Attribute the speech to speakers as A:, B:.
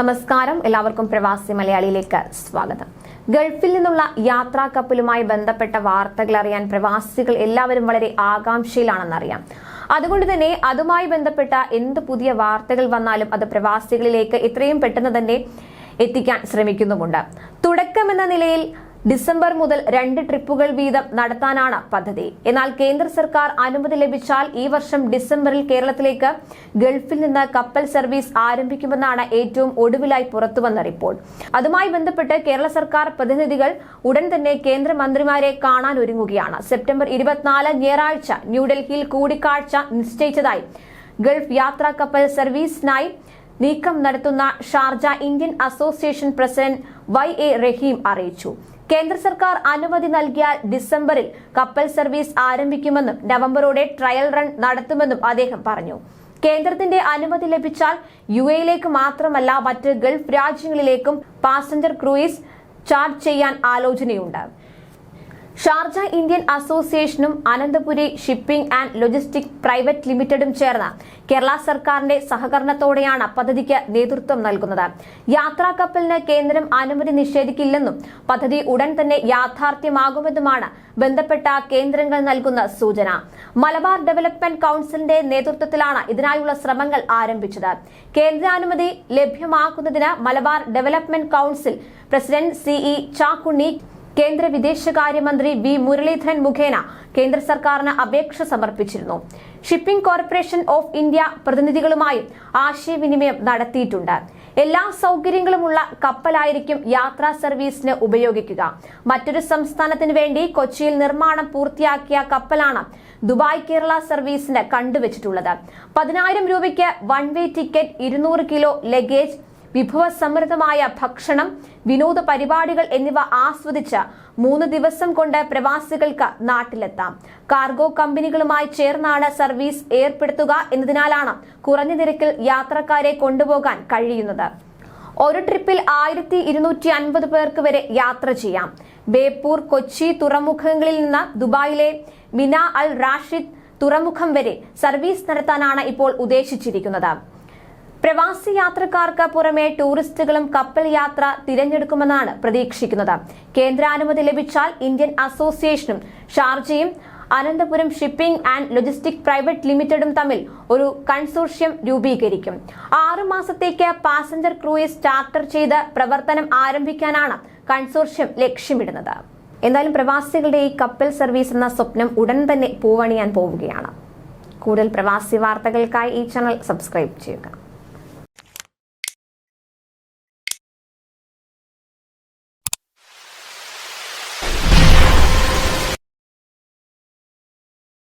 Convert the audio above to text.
A: നമസ്കാരം. എല്ലാവർക്കും പ്രവാസി മലയാളിയിലേക്ക് സ്വാഗതം. ഗൾഫിൽ നിന്നുള്ള യാത്രാ കപ്പലുമായി ബന്ധപ്പെട്ട വാർത്തകൾ അറിയാൻ പ്രവാസികൾ എല്ലാവരും വളരെ ആകാംക്ഷയിലാണെന്നറിയാം. അതുകൊണ്ട് തന്നെ അതുമായി ബന്ധപ്പെട്ട എന്ത് പുതിയ വാർത്തകൾ വന്നാലും അത് പ്രവാസികളിലേക്ക് എത്രയും പെട്ടെന്ന് തന്നെ എത്തിക്കാൻ ശ്രമിക്കുന്നുമുണ്ട്. തുടക്കമെന്ന നിലയിൽ ഡിസംബർ മുതൽ രണ്ട് ട്രിപ്പുകൾ വീതം നടത്താനാണ് പദ്ധതി. എന്നാൽ കേന്ദ്ര സർക്കാർ അനുമതി ലഭിച്ചാൽ ഈ വർഷം ഡിസംബറിൽ കേരളത്തിലേക്ക് ഗൾഫിൽ നിന്ന് കപ്പൽ സർവീസ് ആരംഭിക്കുമെന്നാണ് ഏറ്റവും ഒടുവിലായി പുറത്തുവന്ന റിപ്പോർട്ട്. അതുമായി ബന്ധപ്പെട്ട് കേരള സർക്കാർ പ്രതിനിധികൾ ഉടൻ തന്നെ കേന്ദ്രമന്ത്രിമാരെ കാണാൻ ഒരുങ്ങുകയാണ്. സെപ്റ്റംബർ ഇരുപത്തിനാല് ഞായറാഴ്ച ന്യൂഡൽഹിയിൽ കൂടിക്കാഴ്ച നിശ്ചയിച്ചതായി ഗൾഫ് യാത്രാ കപ്പൽ സർവീസിനായി നീക്കം നടത്തുന്ന Sharjah Indian association president Y A Rahim അറിയിച്ചു. കേന്ദ്ര സർക്കാർ അനുമതി നൽകിയാൽ ഡിസംബറിൽ കപ്പൽ സർവീസ് ആരംഭിക്കുമെന്നും നവംബറോടെ ട്രയൽ റൺ നടത്തുമെന്നും അദ്ദേഹം പറഞ്ഞു. കേന്ദ്രത്തിന്റെ അനുമതി ലഭിച്ചാൽ യു എയിലേക്ക് മാത്രമല്ല മറ്റ് ഗൾഫ് രാജ്യങ്ങളിലേക്കും പാസഞ്ചർ ക്രൂയിസ് ചാർജ് ചെയ്യാൻ ആലോചനയുണ്ട്. ഷാർജ ഇന്ത്യൻ അസോസിയേഷനും Ananthapuri shipping and logistic private ലിമിറ്റഡും ചേർന്ന് കേരള സർക്കാരിന്റെ സഹകരണത്തോടെയാണ് പദ്ധതിക്ക് നേതൃത്വം നൽകുന്നത്. യാത്രാ കപ്പലിന് കേന്ദ്രം അനുമതി നിഷേധിക്കില്ലെന്നും പദ്ധതി ഉടൻ തന്നെ യാഥാർത്ഥ്യമാകുമെന്നുമാണ് ബന്ധപ്പെട്ട കേന്ദ്രങ്ങൾ നൽകുന്ന സൂചന. മലബാർ ഡെവലപ്മെന്റ് കൌൺസിലിന്റെ നേതൃത്വത്തിലാണ് ഇതിനായുള്ള ശ്രമങ്ങൾ ആരംഭിച്ചത്. കേന്ദ്രാനുമതി ലഭ്യമാക്കുന്നതിന് Malabar development council president CE Chakkunni കേന്ദ്ര വിദേശകാര്യമന്ത്രി വി മുരളീധരൻ മുഖേന കേന്ദ്ര സർക്കാരിന് അപേക്ഷ സമർപ്പിച്ചിരുന്നു. ഷിപ്പിംഗ് കോർപ്പറേഷൻ ഓഫ് ഇന്ത്യ പ്രതിനിധികളുമായും ആശയവിനിമയം നടത്തിയിട്ടുണ്ട്. എല്ലാ സൗകര്യങ്ങളുമുള്ള കപ്പലായിരിക്കും യാത്രാ സർവീസിന് ഉപയോഗിക്കുക. മറ്റൊരു സംസ്ഥാനത്തിന് വേണ്ടി കൊച്ചിയിൽ നിർമ്മാണം പൂർത്തിയാക്കിയ കപ്പലാണ് ദുബായ് കേരള സർവീസിന് കണ്ടുവച്ചിട്ടുള്ളത്. പതിനായിരം രൂപയ്ക്ക് വൺ വേ ടിക്കറ്റ് ഇരുന്നൂറ് കിലോ ലഗേജ് വിഭവസമൃദ്ധമായ ഭക്ഷണം വിനോദ പരിപാടികൾ എന്നിവ ആസ്വദിച്ച് മൂന്ന് ദിവസം കൊണ്ട് പ്രവാസികൾക്ക് നാട്ടിലെത്താം. കാർഗോ കമ്പനികളുമായി ചേർന്നാണ് സർവീസ് ഏർപ്പെടുത്തുക എന്നതിനാലാണ് കുറഞ്ഞ നിരക്കിൽ യാത്രക്കാരെ കൊണ്ടുപോകാൻ കഴിയുന്നത്. ഒരു ട്രിപ്പിൽ ആയിരത്തി ഇരുന്നൂറ്റി അൻപത് പേർക്ക് വരെ യാത്ര ചെയ്യാം. ബേപ്പൂർ കൊച്ചി തുറമുഖങ്ങളിൽ നിന്ന് ദുബായിലെ മിന അൽ റാഷിദ് തുറമുഖം വരെ സർവീസ് നടത്താനാണ് ഇപ്പോൾ ഉദ്ദേശിച്ചിരിക്കുന്നത്. പ്രവാസി യാത്രക്കാർക്ക് പുറമെ ടൂറിസ്റ്റുകളും കപ്പൽ യാത്ര തിരഞ്ഞെടുക്കുമെന്നാണ് പ്രതീക്ഷിക്കുന്നത്. കേന്ദ്രാനുമതി ലഭിച്ചാൽ ഇന്ത്യൻ അസോസിയേഷനും ഷാർജയും Ananthapuram shipping and logistic private ലിമിറ്റഡും തമ്മിൽ ഒരു കൺസോർഷ്യം രൂപീകരിക്കും. ആറു മാസത്തേക്ക് പാസഞ്ചർ ക്രൂയിസ് ചാർട്ടർ ചെയ്ത് പ്രവർത്തനം ആരംഭിക്കാനാണ് കൺസോർഷ്യം ലക്ഷ്യമിടുന്നത്. എന്തായാലും പ്രവാസികളുടെ ഈ കപ്പൽ സർവീസ് എന്ന സ്വപ്നം ഉടൻ തന്നെ പൂവണിയാൻ പോവുകയാണ്. കൂടുതൽ പ്രവാസി വാർത്തകൾക്കായി ഈ ചാനൽ സബ്സ്ക്രൈബ് ചെയ്യുക.